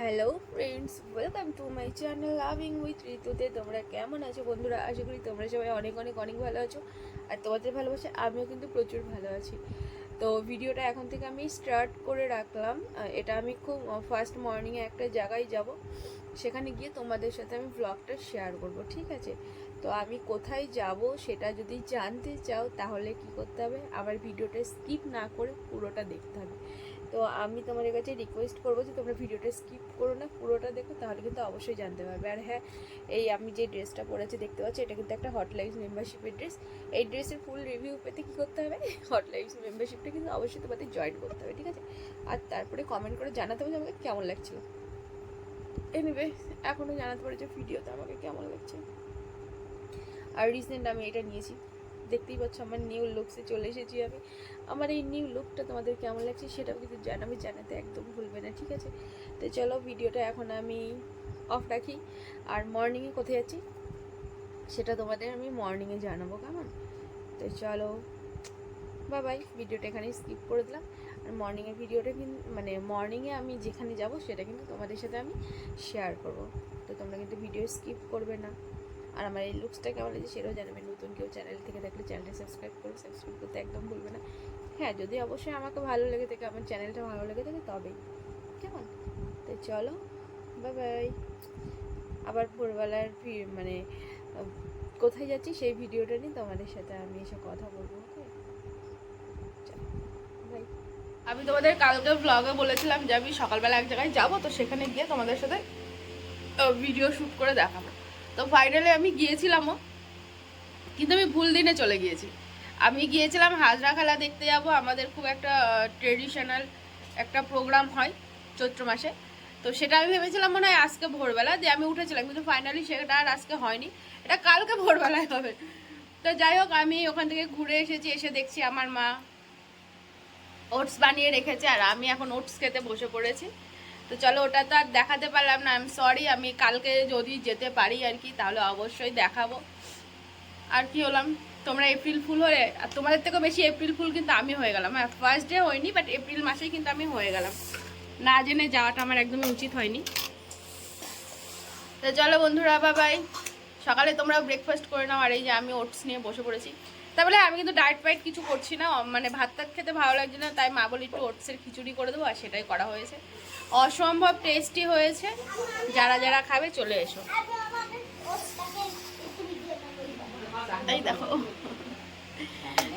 Hello friends welcome to my channel loving with ঋতুতে তোমরা কেমন আছো বন্ধুরা? আশা করি তোমরা সবাই অনেক অনেক অনেক ভালো আছো। আর তোমাদের ভালোবাসে আমিও কিন্তু প্রচুর ভালো আছি। তো ভিডিওটা এখন থেকে আমি স্টার্ট করে রাখলাম। এটা আমি খুব ফার্স্ট মর্নিংয়ে একটা জায়গায় যাব। সেখানে গিয়ে তোমাদের সাথে আমি ব্লগটা শেয়ার করব, ঠিক আছে? তো আমি কোথায় যাব সেটা যদি জানতে চাও, তাহলে কি করতে হবে? আমার ভিডিওটা স্কিপ না করে পুরোটা দেখতে হবে। তো আমি তোমাদের কাছে রিকোয়েস্ট করব যে তোমরা ভিডিওটা স্কিপ করো না, পুরোটা দেখো, তাহলে কিন্তু অবশ্যই জানতে পারবে। আর হ্যাঁ এই আমি যে ড্রেসটা পরেছি দেখতে পাচ্ছি, এটা কিন্তু একটা হট লাইফ মেম্বারশিপের ড্রেস এই ড্রেসের ফুল রিভিউ পেতে কী করতে হবে? হট লাইফ মেম্বারশিপটা কিন্তু অবশ্যই তোমাদের জয়েন করতে হবে, ঠিক আছে? আর তারপরে কমেন্ট করে জানাতে হবে যে আমাকে কেমন লাগছিল। এনিওয়ে এখনও জানাতে পারে যে ভিডিওতে আমাকে কেমন লাগছে। আর রিসেন্ট আমি এটা নিয়েছি। দেখতেই পাচ্ছ আমার নিউ লুকসে চলে এসেছি আমি। আমার এই নিউ লুকটা তোমাদের কেমন লাগছে সেটাও কিন্তু জানাবে জানাতে একদম ভুলবে না, ঠিক আছে? তো চলো ভিডিওটা এখন আমি অফ রাখি। আর মর্নিংয়ে কোথায় যাচ্ছি? সেটা তোমাদের আমি মর্নিংয়ে জানাব, কেমন? তো চলো বা বাই ভিডিওটা এখানে স্কিপ করে দিলাম। আর মর্নিংয়ের ভিডিওটা কিন্তু মানে মর্নিংয়ে আমি যেখানে যাব সেটা কিন্তু তোমাদের সাথে আমি শেয়ার করব। তো তোমরা কিন্তু ভিডিও স্কিপ করবে না। আর আমার এই লুকসটা কেমন লাগছে সেটাও জানাবে নতুন কেউ চ্যানেল থেকে থাকলে চ্যানেলটা সাবস্ক্রাইব করো সাবস্ক্রাইব করতে একদম ভুলবে না। হ্যাঁ যদি অবশ্যই আমাকে ভালো লেগে থাকে, আমার চ্যানেলটা ভালো লেগে থাকে, তবেই। কেমন? তো চলো বাই আবার ভোরবেলার মানে কোথায় যাচ্ছি সেই ভিডিওটা নিয়ে তোমাদের সাথে আমি এসে কথা বলব ওকে আমি তোমাদের কালকে ব্লগে বলেছিলাম যে আমি সকালবেলা এক জায়গায় যাব, তো সেখানে গিয়ে তোমাদের সাথে ভিডিও শ্যুট করে দেখাবো। তো ফাইনালি আমি গিয়েছিলামও। কিন্তু আমি ভুল দিনে চলে গিয়েছি। আমি গিয়েছিলাম হাজরা খেলা দেখতে যাব, আমাদের খুব একটা ট্রেডিশনাল একটা প্রোগ্রাম হয় চৈত্র মাসে। তো সেটা আমি ভেবেছিলাম মনে হয় আজকে ভোরবেলা দিয়ে আমি উঠেছিলাম, কিন্তু ফাইনালি সেটা আর আজকে হয়নি। এটা কালকে ভোরবেলায় হবে। তো যাই হোক, আমি ওখান থেকে ঘুরে এসেছি, এসে দেখছি আমার মা ওটস বানিয়ে রেখেছে, আর আমি এখন ওটস খেতে বসে পড়েছি। তো চলো ওটা তো আর দেখাতে পারলাম না আমি সরি আমি কালকে যদি যেতে পারি আর কি, তাহলে অবশ্যই দেখাবো। আর কি হলাম, তোমরা এপ্রিল ফুল হয়ে আর তোমাদের থেকেও বেশি এপ্রিল ফুল কিন্তু আমি হয়ে গেলাম। হ্যাঁ ফার্স্ট ডে হয়নি বাট এপ্রিল মাসেই কিন্তু আমি হয়ে গেলাম। না জেনে যাওয়াটা আমার একদমই উচিত হয়নি। তো চলো বন্ধুরা বাবাই সকালে তোমরা ব্রেকফাস্ট করে নাও, আর এই যে আমি ওটস নিয়ে বসে পড়েছি। তারপরে আমি কিন্তু ডায়েট ফাইট কিছু করছি না মানে ভাত টাত খেতে ভালো লাগছে না, তাই মা বলি একটু ওটসের খিচুড়ি করে দেবো আর সেটাই করা হয়েছে। অসম্ভব টেস্টি হয়েছে। যারা যারা খাবে চলে এসো। এই দেখো।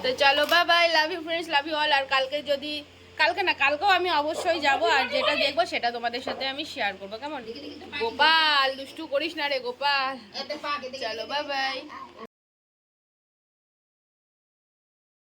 তো চলো বা bye love you friends love you all আর কালকে যদি, কালকে না, কালকেও আমি অবশ্যই যাব আর যেটা দেখব সেটা তোমাদের সাথে আমি শেয়ার করব, কেমন? গোপাল, দুষ্টু করিস না রে গোপাল। চলো বাই বাই